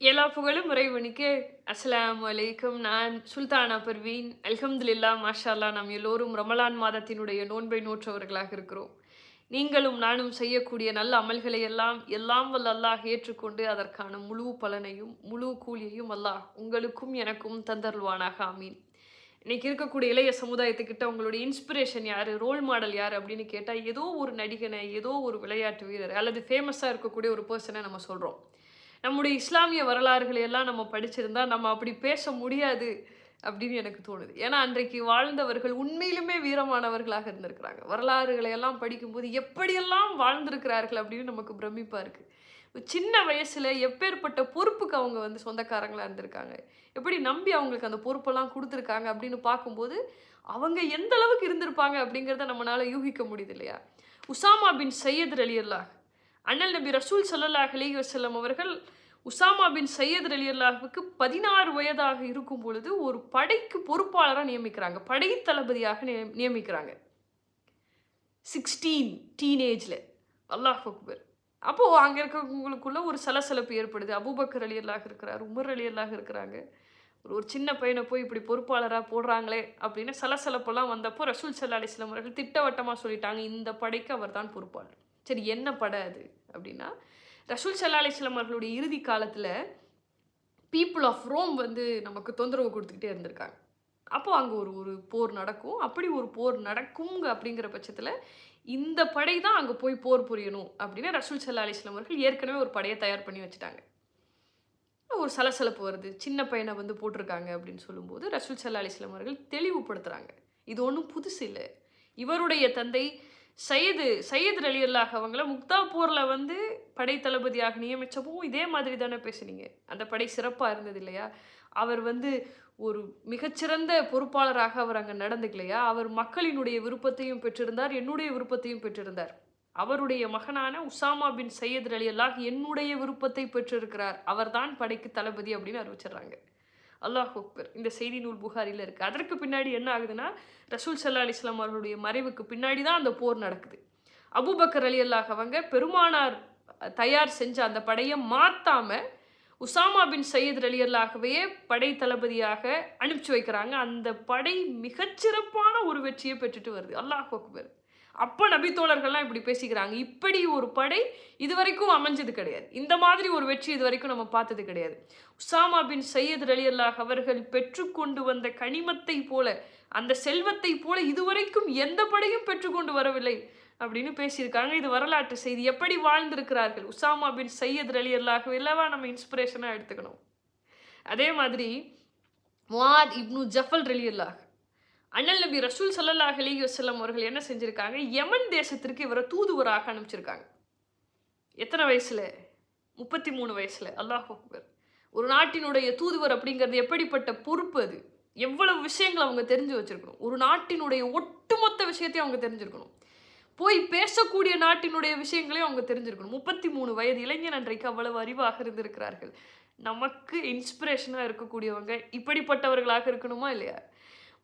எல்லா புகழும் உறைவனுக்கு அஸ்ஸலாமு அலைக்கும். நான் சுல்தானா பர்வீன். அல்ஹம்துலில்லா மாஷா அல்லாஹ் நாம் எல்லோரும் ரமலான் மாதத்தினுடைய நோன்பை நோற்றவர்களாக இருக்கிறோம். நீங்களும் நானும் செய்யக்கூடிய நல்ல அமல்களை எல்லாம் எல்லாம் வல்ல அல்லாஹ் ஏற்றுக்கொண்டு அதற்கான முழு பலனையும் முழு கூலியையும் அல்லாஹ் உங்களுக்கும் எனக்கும் தந்தருள்வானாக. ஆமீன். இன்னைக்கு இருக்கக்கூடிய இளைய சமுதாயத்துக்கிட்ட உங்களுடைய இன்ஸ்பிரேஷன் யார்? ரோல் மாடல் யார்? அப்படின்னு கேட்டால் ஏதோ ஒரு நடிகனை ஏதோ ஒரு விளையாட்டு வீரர் அல்லது ஃபேமஸாக இருக்கக்கூடிய ஒரு பர்சனை நம்ம சொல்கிறோம் நம்முடைய இஸ்லாமிய வரலாறுகளை எல்லாம் நம்ம படிச்சிருந்தா நம்ம அப்படி பேச முடியாது அப்படின்னு எனக்கு தோணுது. ஏன்னா அன்றைக்கு வாழ்ந்தவர்கள் உண்மையிலுமே வீரமானவர்களாக இருந்திருக்கிறாங்க. வரலாறுகளை எல்லாம் படிக்கும்போது எப்படியெல்லாம் வாழ்ந்திருக்கிறார்கள் அப்படின்னு நமக்கு பிரமிப்பாக இருக்குது சின்ன வயசில் எப்பேற்பட்ட பொறுப்புக்கு அவங்க வந்து சொந்தக்காரங்களாக இருந்திருக்காங்க. எப்படி நம்பி அவங்களுக்கு அந்த பொறுப்பெல்லாம் கொடுத்துருக்காங்க அப்படின்னு பார்க்கும்போது அவங்க எந்த அளவுக்கு இருந்திருப்பாங்க அப்படிங்கிறத நம்மளால யூகிக்க முடியுது இல்லையா? உசாமா பின் சையத் அலி அல்லாஹ் அண்ணல் நபி ரசூல் சல்லல்லாஹ் அலி வசல்லம் அவர்கள் உசாமா பின் சையத் அலி அல்லாஹுக்கு பதினாறு வயதாக இருக்கும் பொழுது ஒரு படைக்கு பொறுப்பாளராக நியமிக்கிறாங்க. படை தளபதியாக நியமிக்கிறாங்க. சிக்ஸ்டீன் டீனேஜில் அல்லாஹ் அக்பர். அப்போது அங்கே இருக்கிறவங்களுக்குள்ள ஒரு சலசலப்பு ஏற்படுது. அபூபக்கர் அலி அல்லாஹ் இருக்கிறார் உமர் அலி அல்லாஹ் இருக்கிறாங்க. ஒரு ஒரு சின்ன பையனை போய் இப்படி பொறுப்பாளராக போடுறாங்களே அப்படின்னு சலசலப்பெல்லாம் வந்தப்போ ரசூல் சல்லா அலிஸ்லாம் அவர்கள் திட்டவட்டமாக சொல்லிட்டாங்க இந்த படைக்கு அவர் தான் பொறுப்பாளர். சரி என்ன படை அது? அப்படின்னா ரசூல் சல்லா அலிஸ்லாம் அவர்களுடைய இறுதி காலத்தில் பீப்புள் ஆஃப் ரோம் வந்து நமக்கு தொந்தரவு கொடுத்துக்கிட்டே இருந்திருக்காங்க. அப்போ அங்கே ஒரு ஒரு போர் நடக்கும். அப்படி ஒரு போர் நடக்குங்க அப்படிங்கிற பட்சத்தில் இந்த படை தான் அங்கே போய் போர் புரியணும் அப்படின்னு ரசூல் சல்லா அலிஸ்லாம் அவர்கள் ஏற்கனவே ஒரு படையை தயார் பண்ணி வச்சுட்டாங்க. ஒரு சலசலப்பு வருது. சின்ன பையனை வந்து போட்டிருக்காங்க அப்படின்னு சொல்லும்போது ரசூல் சல்லா அலிஸ்லாம் அவர்கள் தெளிவுபடுத்துகிறாங்க இது ஒன்றும் புதுசு இல்லை. இவருடைய தந்தை சையது சையது ரலியல்லாக அவங்கள முக்தாப்பூரில் வந்து படை தளபதியாக நியமித்தப்பவும் இதே மாதிரி தானே பேசுனீங்க. அந்த படை சிறப்பாக இருந்தது இல்லையா? அவர் வந்து ஒரு மிகச்சிறந்த பொறுப்பாளராக அவர் அங்கே நடந்துக்கலையா அவர் மக்களினுடைய விருப்பத்தையும் பெற்றிருந்தார் என்னுடைய விருப்பத்தையும் பெற்றிருந்தார். அவருடைய மகனான உசாமா பின் சையத் அலி அல்லாஹ் என்னுடைய விருப்பத்தை பெற்றிருக்கிறார். அவர்தான் படைக்கு தளபதி அப்படின்னு அறிவிச்சிடுறாங்க. அல்லாஹ் அக்பர். இந்த செய்தி நூல் புகாரில் இருக்குது அதற்கு பின்னாடி என்ன ஆகுதுன்னா ரசூல் சல்லா அலிஸ்லாம் அவர்களுடைய மறைவுக்கு பின்னாடி தான் அந்த போர் நடக்குது. அபூபக்கர் அலி அல்லாஹ் அவங்க பெருமானார் தயார் செஞ்ச அந்த படையை மாற்றாமல் உசாமா பின் சையத் அலி படை தளபதியாக அனுப்பிச்சு வைக்கிறாங்க. அந்த படை மிகச்சிறப்பான ஒரு வெற்றியை பெற்றுட்டு வருது. அல்லாஹ் அக்பர். அப்போ நபித்தோழர்கள்லாம் இப்படி பேசிக்கிறாங்க. இப்படி ஒரு படை இதுவரைக்கும் அமைஞ்சது கிடையாது. இந்த மாதிரி ஒரு வெற்றி இதுவரைக்கும் நம்ம பார்த்தது கிடையாது. உசாமா பின் சையத் அலி அல்லாஹ் அவர்கள் பெற்றுக்கொண்டு வந்த கனிமத்தை போல அந்த செல்வத்தை போல இதுவரைக்கும் எந்த படையும் பெற்றுக்கொண்டு வரவில்லை அப்படின்னு பேசியிருக்காங்க. இது வரலாற்று செய்தி. எப்படி வாழ்ந்திருக்கிறார்கள்? உசாமா பின் சையத் அலி அல்லாஹ் இல்லவா நம்ம இன்ஸ்பிரேஷனாக எடுத்துக்கணும். அதே மாதிரி முவாத் இப்னு ஜஃபல் அலி அல்லாஹ் அண்ணல் நபி ரசூல் சல்லல்லாஹ் அலைஹி வசல்லம் அவர்கள் என்ன செஞ்சுருக்காங்க? யமன் தேசத்திற்கு இவரை தூதுவராக அனுப்பிச்சிருக்காங்க. எத்தனை வயசில்? முப்பத்தி மூணு வயசில். அல்லாஹ் அக்பர். ஒரு நாட்டினுடைய தூதுவர் அப்படிங்கிறது எப்படிப்பட்ட பொறுப்பு அது? எவ்வளவு விஷயங்களை அவங்க தெரிஞ்சு வச்சுருக்கணும். ஒரு நாட்டினுடைய ஒட்டுமொத்த விஷயத்தையும் அவங்க தெரிஞ்சிருக்கணும். போய் பேசக்கூடிய நாட்டினுடைய விஷயங்களையும் அவங்க தெரிஞ்சிருக்கணும். முப்பத்தி மூணு வயது இளைஞன் அன்றைக்கு அவ்வளவு அறிவாக இருந்திருக்கிறார்கள். நமக்கு இன்ஸ்பிரேஷனாக இருக்கக்கூடியவங்க இப்படிப்பட்டவர்களாக இருக்கணுமா இல்லையா?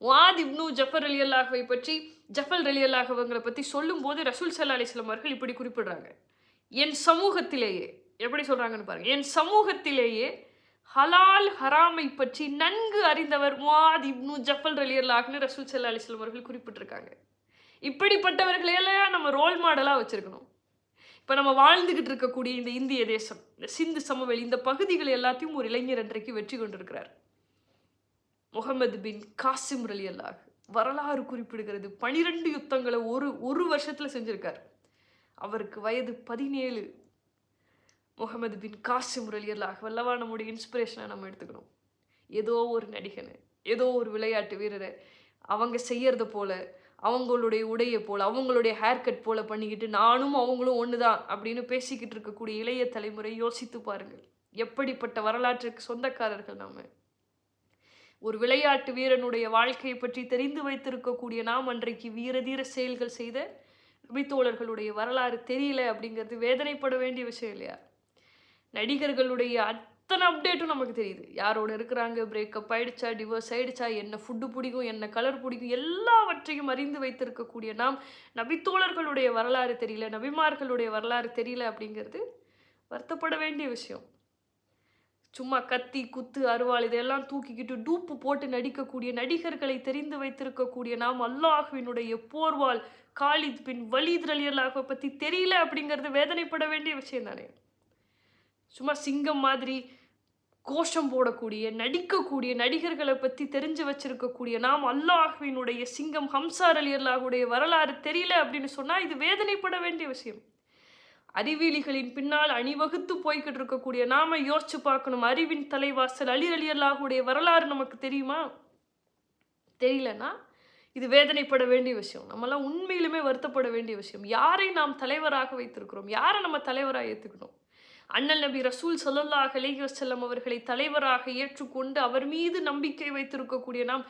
வாத் இப்னு ஜஃபர் அலி அல்லாஹவை பற்றி ஜஃபல் அலி அல்லாஹவங்களை பற்றி சொல்லும்போது ரசூல் சல்லா அலிஸ்லாம் அவர்கள் இப்படி குறிப்பிடுறாங்க. என் சமூகத்திலேயே எப்படி சொல்கிறாங்கன்னு பாருங்க. என் சமூகத்திலேயே ஹலால் ஹராமை பற்றி நன்கு அறிந்தவர் முவாத் இப்னு ஜஃபல் அலி அல்லாஹ்னு ரசூல் சல்லா அலிஸ்லாம் அவர்கள் குறிப்பிட்டிருக்காங்க. இப்படிப்பட்டவர்களையெல்லாம் நம்ம ரோல் மாடலாக வச்சுருக்கணும். இப்போ நம்ம வாழ்ந்துக்கிட்டு இருக்கக்கூடிய இந்த இந்திய தேசம் இந்த சிந்து சமவெளி இந்த பகுதிகள் எல்லாத்தையும் ஒரு இளைஞர் அன்றைக்கு வெற்றி கொண்டிருக்கிறார். முகமது பின் காசிம் அலி அல்லாஹ் வரலாறு குறிப்பிடுகிறது. பனிரெண்டு யுத்தங்களை ஒரு ஒரு வருஷத்தில் செஞ்சுருக்கார். அவருக்கு வயது பதினேழு. முகமது பின் காசிம் அலி அல்லாஹ் வல்லவா நம்முடைய இன்ஸ்பிரேஷனை நம்ம எடுத்துக்கணும். ஏதோ ஒரு நடிகனை ஏதோ ஒரு விளையாட்டு வீரரை அவங்க செய்யறத போல அவங்களுடைய உடையை போல் அவங்களுடைய ஹேர் கட் போல் பண்ணிக்கிட்டு நானும் அவங்களும் ஒன்று தான் அப்படின்னு பேசிக்கிட்டு இருக்கக்கூடிய இளைய தலைமுறை யோசித்து பாருங்கள். எப்படிப்பட்ட வரலாற்றுக்கு சொந்தக்காரர்கள் நம்ம ஒரு விளையாட்டு வீரனுடைய வாழ்க்கையை பற்றி தெரிந்து வைத்திருக்கக்கூடிய நாம் அன்றைக்கு வீரதீர செயல்கள் செய்த நபித்தோழர்களுடைய வரலாறு தெரியல அப்படிங்கிறது வேதனைப்பட வேண்டிய விஷயம் இல்லையா? நடிகர்களுடைய அத்தனை அப்டேட்டும் நமக்கு தெரியுது. யாரோட இருக்கிறாங்க? பிரேக்கப் ஆயிடுச்சா? டிவோர்ஸ் ஆயிடுச்சா? என்ன ஃபுட்டு பிடிக்கும்? என்ன கலர் பிடிக்கும்? எல்லாவற்றையும் அறிந்து வைத்திருக்கக்கூடிய நாம் நபித்தோழர்களுடைய வரலாறு தெரியல நபிமார்களுடைய வரலாறு தெரியல அப்படிங்கிறது வருத்தப்பட வேண்டிய விஷயம். சும்மா கத்தி குத்து அருவாள் இதெல்லாம் தூக்கிக்கிட்டு டூப்பு போட்டு நடிக்கக்கூடிய நடிகர்களை தெரிந்து வைத்திருக்கக்கூடிய நாம் அல்லாஹுவினுடைய போர்வால் காலித் பின் வலீத் ரலியல்லாஹை பற்றி தெரியல அப்படிங்கிறது வேதனைப்பட வேண்டிய விஷயம் தானே? சும்மா சிங்கம் மாதிரி கோஷம் போடக்கூடிய நடிக்கக்கூடிய நடிகர்களை பற்றி தெரிஞ்சு வச்சிருக்கக்கூடிய நாம் அல்லாஹுவினுடைய சிங்கம் ஹம்சார் அலி அல்லாஹுடைய வரலாறு தெரியல அப்படின்னு சொன்னால் இது வேதனைப்பட வேண்டிய விஷயம். அறிவியலிகளின் பின்னால் அணிவகுத்து போய்கிட்டு இருக்கக்கூடிய நாம யோசிச்சு பார்க்கணும். அறிவின் தலைவாசல் அலி அலி அல்லாஹுடைய வரலாறு நமக்கு தெரியுமா? தெரியலனா இது வேதனைப்பட வேண்டிய விஷயம். நம்மலாம் உண்மையிலுமே வருத்தப்பட வேண்டிய விஷயம். யாரை நாம் தலைவராக வைத்திருக்கிறோம்? யாரை நம்ம தலைவராக ஏற்றுக்கணும் அண்ணல் நபி ரசூல் சொல்லல்லாஹ் அலைஹி அவர்களை தலைவராக ஏற்றுக்கொண்டு அவர் மீது நம்பிக்கை வைத்திருக்கக்கூடிய நாம்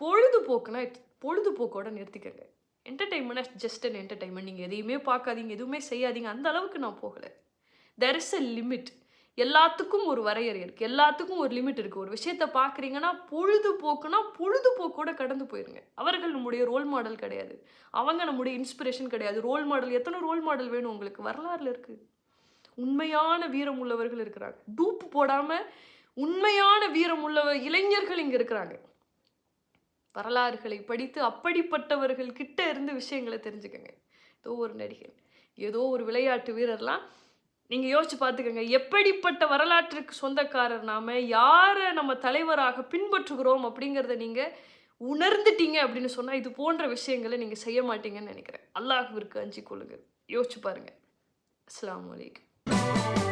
பொழுதுபோக்குனா பொழுதுபோக்கோட நிறுத்திக்கங்க. என்டர்டெயின்மெண்ட் ஜஸ்ட் அன் என்டர்டெயின்மெண்ட் நீங்கள் எதையுமே பார்க்காதீங்க எதுவுமே செய்யாதீங்க. அந்த அளவுக்கு நான் போகலை. தெர் இஸ் அ லிமிட் எல்லாத்துக்கும் ஒரு வரையறை இருக்குது எல்லாத்துக்கும் ஒரு லிமிட் இருக்குது ஒரு விஷயத்த பார்க்குறீங்கன்னா பொழுதுபோக்குனா பொழுதுபோக்கோட கடந்து போயிருங்க. அவர்கள் நம்முடைய ரோல் மாடல் கிடையாது. அவங்க நம்முடைய இன்ஸ்பிரேஷன் கிடையாது. ரோல் மாடல் எத்தனை ரோல் மாடல் வேணும் உங்களுக்கு? வரலாறுல இருக்குது உண்மையான வீரம் உள்ளவர்கள் இருக்கிறாங்க. டூப்பு போடாமல் உண்மையான வீரம் உள்ள இளைஞர்கள் இங்கே இருக்கிறாங்க. வரலாறுகளை படித்து அப்படிப்பட்டவர்கள் கிட்ட இருந்து விஷயங்களை தெரிஞ்சுக்கோங்க. ஏதோ ஒரு நடிகர் ஏதோ ஒரு விளையாட்டு வீரர்லாம் நீங்கள் யோசிச்சு பார்த்துக்கோங்க. எப்படிப்பட்ட வரலாற்றுக்கு சொந்தக்காரர் நாம யாரை நம்ம தலைவராக பின்பற்றுகிறோம் அப்படிங்கிறத நீங்கள் உணர்ந்துட்டீங்க அப்படின்னு சொன்னால் இது போன்ற விஷயங்களை நீங்கள் செய்ய மாட்டீங்கன்னு நினைக்கிறேன். அல்லாஹுவிற்கு அஞ்சு கொள்ளுங்கள். யோசிச்சு பாருங்கள் அஸ்ஸலாமு அலைக்கும்.